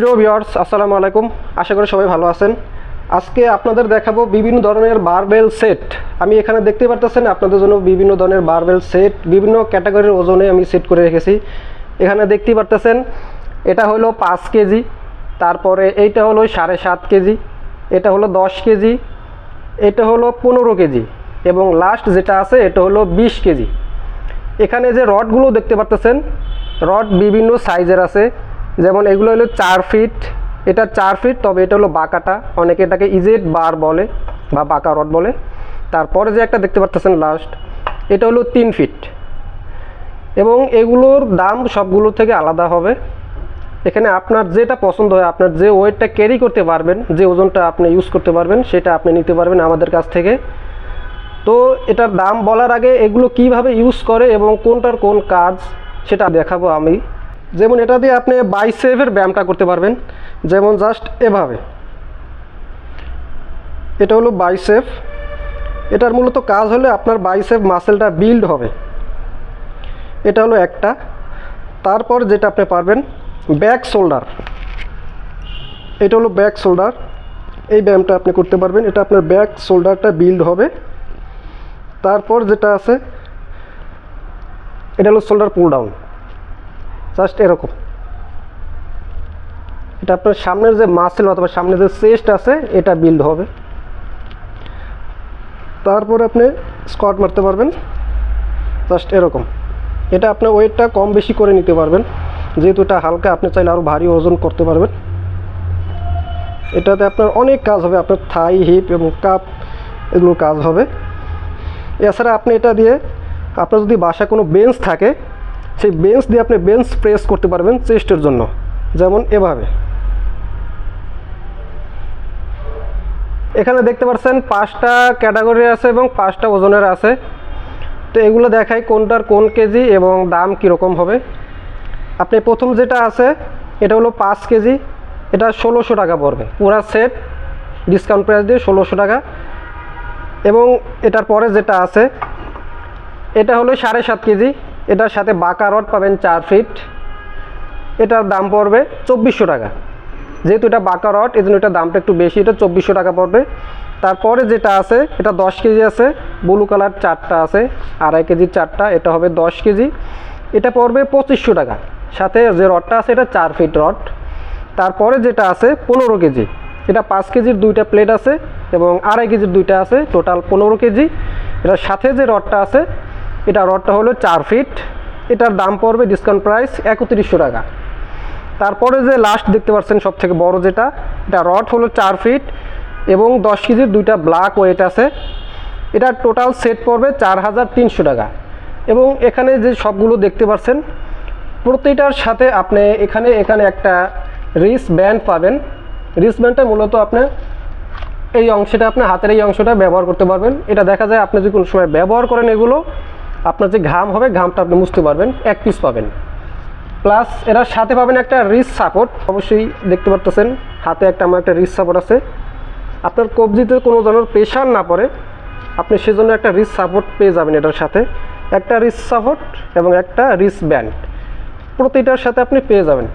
প্রিয় ভিউয়ার্স, আসসালামু আলাইকুম। আশা করি সবাই ভালো আছেন। আজকে আপনাদের দেখাবো বিভিন্ন ধরনের বারবেল সেট। আমি এখানে দেখতে পারতেছেন আপনাদের জন্য বিভিন্ন ধরনের বারবেল সেট, বিভিন্ন ক্যাটাগরির ওজনে আমি সেট করে রেখেছি। এখানে দেখতে পারতেছেন, এটা হলো পাঁচ কেজি, তারপরে এইটা হলো সাড়ে সাত কেজি, এটা হলো দশ কেজি, এটা হলো পনেরো কেজি, এবং লাস্ট যেটা আছে, এটা হলো বিশ কেজি। এখানে যে রডগুলো দেখতে পারতেছেন, রড বিভিন্ন সাইজের আছে। যেমন এগুলো হলো চার ফিট, এটা চার ফিট, তবে এটা হলো বাঁকাটা। অনেকে এটাকে ইজেড বার বলে বা বাঁকা রড বলে। তারপরে যে একটা দেখতে পারতেছেন লাস্ট এটা হলো তিন ফিট। এবং এগুলোর দাম সবগুলো থেকে আলাদা হবে। এখানে আপনার যেটা পছন্দ হয়, আপনার যে ওয়েটটা ক্যারি করতে পারবেন, যে ওজনটা আপনি ইউজ করতে পারবেন, সেটা আপনি নিতে পারবেন আমাদের কাছ থেকে। তো এটার দাম বলার আগে এগুলো কীভাবে ইউজ করে এবং কোনটার কোন কাজ, সেটা দেখাবো আমি। যেমন এটা দিয়ে আপনি বাইসেভের ব্যায়ামটা করতে পারবেন, যেমন জাস্ট এভাবে। এটা হলো বাইসেফ এটার মূলত কাজ হলে আপনার বাইসেফ মাসেলটা বিল্ড হবে। এটা হলো একটা। তারপর যেটা আপনি পারবেন ব্যাক শোল্ডার এটা হলো ব্যাক শোল্ডার এই ব্যায়ামটা আপনি করতে পারবেন, এটা আপনার ব্যাক শোল্ডারটা বিল্ড হবে। তারপর যেটা আছে, এটা হলো শোল্ডার পুল ডাউন জাস্ট এরকম। এটা আপনার সামনের যে মাসেল অথবা সামনে যে চেস্ট আছে, এটা বিল্ড হবে। তারপর আপনি স্কট মারতে পারবেন। জাস্ট এরকম। এটা আপনার ওয়েটটা কম বেশি করে নিতে পারবেন। যেহেতু এটা হালকা, আপনি চাইলে আরও ভারী ওজন করতে পারবেন। এটাতে আপনার অনেক কাজ হবে। আপনার থাই হিপ এবং কাপ এগুলো কাজ হবে। এছাড়া আপনি এটা দিয়ে, আপনার যদি বাসায় কোনো বেঞ্চ থাকে সেই বেঞ্চ দিয়ে আপনি বেঞ্চ প্রেস করতে পারবেন চেস্টের জন্য, যেমন এভাবে। এখানে দেখতে পাচ্ছেন পাঁচটা ক্যাটাগরি আছে এবং পাঁচটা ওজনের আছে। তো এগুলো দেখাই কোনটার কোন কেজি এবং দাম কীরকম হবে। আপনি প্রথম যেটা আছে, এটা হলো পাঁচ কেজি এটা ষোলোশো টাকা পড়বে। পুরা সেট ডিসকাউন্ট প্রাইস দিয়ে ষোলোশো টাকা। এবং এটার পরে যেটা আছে, এটা হলো সাড়ে সাত কেজি এটার সাথে বাঁকা রড পাবেন চার ফিট। এটার দাম পড়বে চব্বিশশো টাকা। যেহেতু এটা বাঁকা রড এই জন্য এটার দামটা একটু বেশি, এটা চব্বিশশো টাকা পড়বে। তারপরে যেটা আছে, এটা দশ কেজি আছে, ব্লু কালার চারটা আছে, আড়াই কেজির চারটা, এটা হবে দশ কেজি। এটা পড়বে পঁচিশশো টাকা। সাথে যে রডটা আছে, এটা চার ফিট রড। তারপরে যেটা আছে, পনেরো কেজি। এটা পাঁচ কেজির দুইটা প্লেট আছে এবং আড়াই কেজির দুইটা আছে, টোটাল পনেরো কেজি। এটার সাথে যে রডটা আছে এটা রডটা হলো চার ফিট। এটার দাম পড়বে ডিসকাউন্ট প্রাইস একত্রিশশো টাকা। তারপরে যে লাস্ট দেখতে পাচ্ছেন সব থেকে বড় যেটা, এটা রড হলো চার ফিট এবং দশ কেজির দুইটা ব্ল্যাক ওয়েট আছে। এটা টোটাল সেট পড়বে চার হাজার তিনশো টাকা। এবং এখানে যে সবগুলো দেখতে পাচ্ছেন, প্রতিটার সাথে আপনি এখানে এখানে একটা রিস ব্যান্ড পাবেন। রিস ব্যান্ডটা মূলত আপনি এই অংশটা আপনি হাতের এই অংশটা ব্যবহার করতে পারবেন। এটা দেখা যায় আপনি যে কোনো সময় ব্যবহার করেন এগুলো আপনার যে ঘাম হবে, ঘামটা আপনি মুছতে পারবেন, এক পিস পাবেন। প্লাস এরা সাথে পাবেন একটা রিস সাপোর্ট অবশ্যই দেখতে পারতেছেন, হাতে একটা আমার একটা রিস সাপোর্ট আছে। আপনার কবজিতে কোনো ধরনের প্রেশার না পড়ে, আপনি সেজন্য একটা রিস সাপোর্ট পেয়ে যাবেন এটার সাথে। একটা রিস সাপোর্ট এবং একটা রিস ব্যান্ড প্রতিটার সাথে আপনি পেয়ে যাবেন।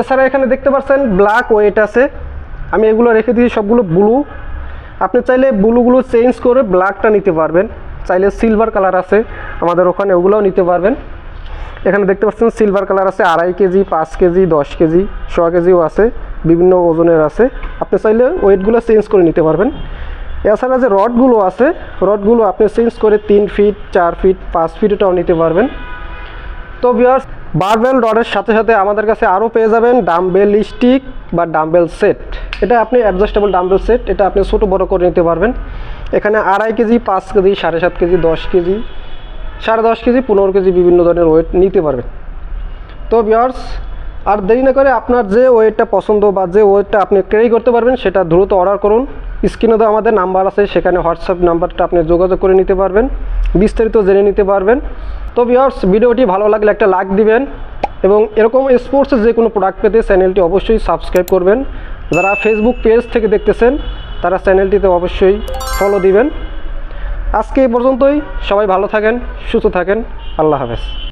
এছাড়া এখানে দেখতে পাচ্ছেন ব্ল্যাক ওয়েট আছে। আমি এগুলো রেখে দিয়েছি, সবগুলো ব্লু আপনি চাইলে ব্লুগুলো চেঞ্জ করে ব্ল্যাকটা নিতে পারবেন। চাইলে সিলভার কালার আছে, আমাদের ওখানে ওগুলোও নিতে পারবেন। এখানে দেখতে পাচ্ছেন সিলভার কালার আছে, আড়াই কেজি, পাঁচ কেজি, দশ কেজি ছ কেজিও আছে, বিভিন্ন ওজনের আছে। আপনি চাইলে ওয়েটগুলো চেঞ্জ করে নিতে পারবেন। এছাড়া যে রডগুলো আছে, রডগুলো আপনি চেঞ্জ করে তিন ফিট চার ফিট পাঁচ ফিট এটাও নিতে পারবেন। তো বিয়ার্স বারবেল রডের সাথে সাথে আমাদের কাছে আরও পেয়ে যাবেন ডাম্বেল স্টিক বা ডাম্বেল সেট এটা আপনি অ্যাডজাস্টেবল ডাম্বেল সেট এটা আপনি ছোটো বড়ো করে নিতে পারবেন। এখানে আড়াই কেজি, পাঁচ কেজি, সাড়ে সাত কেজি, দশ কেজি, সাড়ে দশ কেজি, পনেরো কেজি বিভিন্ন ধরনের ওয়েট নিতে পারবেন তো ভিউয়ার্স আর দেরি না করে আপনার যে ওয়েটটা পছন্দ বা যে ওয়েটটা আপনি ক্যারি করতে পারবেন, সেটা দ্রুত অর্ডার করুন। স্ক্রিনে তো আমাদের নাম্বার আছে, সেখানে হোয়াটসঅ্যাপ নাম্বারটা আপনি যোগাযোগ করে নিতে পারবেন, বিস্তারিত জেনে নিতে পারবেন। তো ভিউয়ার্স ভিডিওটি ভালো লাগলে একটা লাইক দিবেন এবং এরকম স্পোর্টসের যে কোনো প্রোডাক্ট পেতে চ্যানেলটি অবশ্যই সাবস্ক্রাইব করবেন। যারা ফেসবুক পেজ থেকে দেখতেছেন তারা চ্যানেলটিতে অবশ্যই ফলো দিবেন। আজকে এই পর্যন্তই। সবাই ভালো থাকেন, সুস্থ থাকেন। আল্লাহ হাফেজ।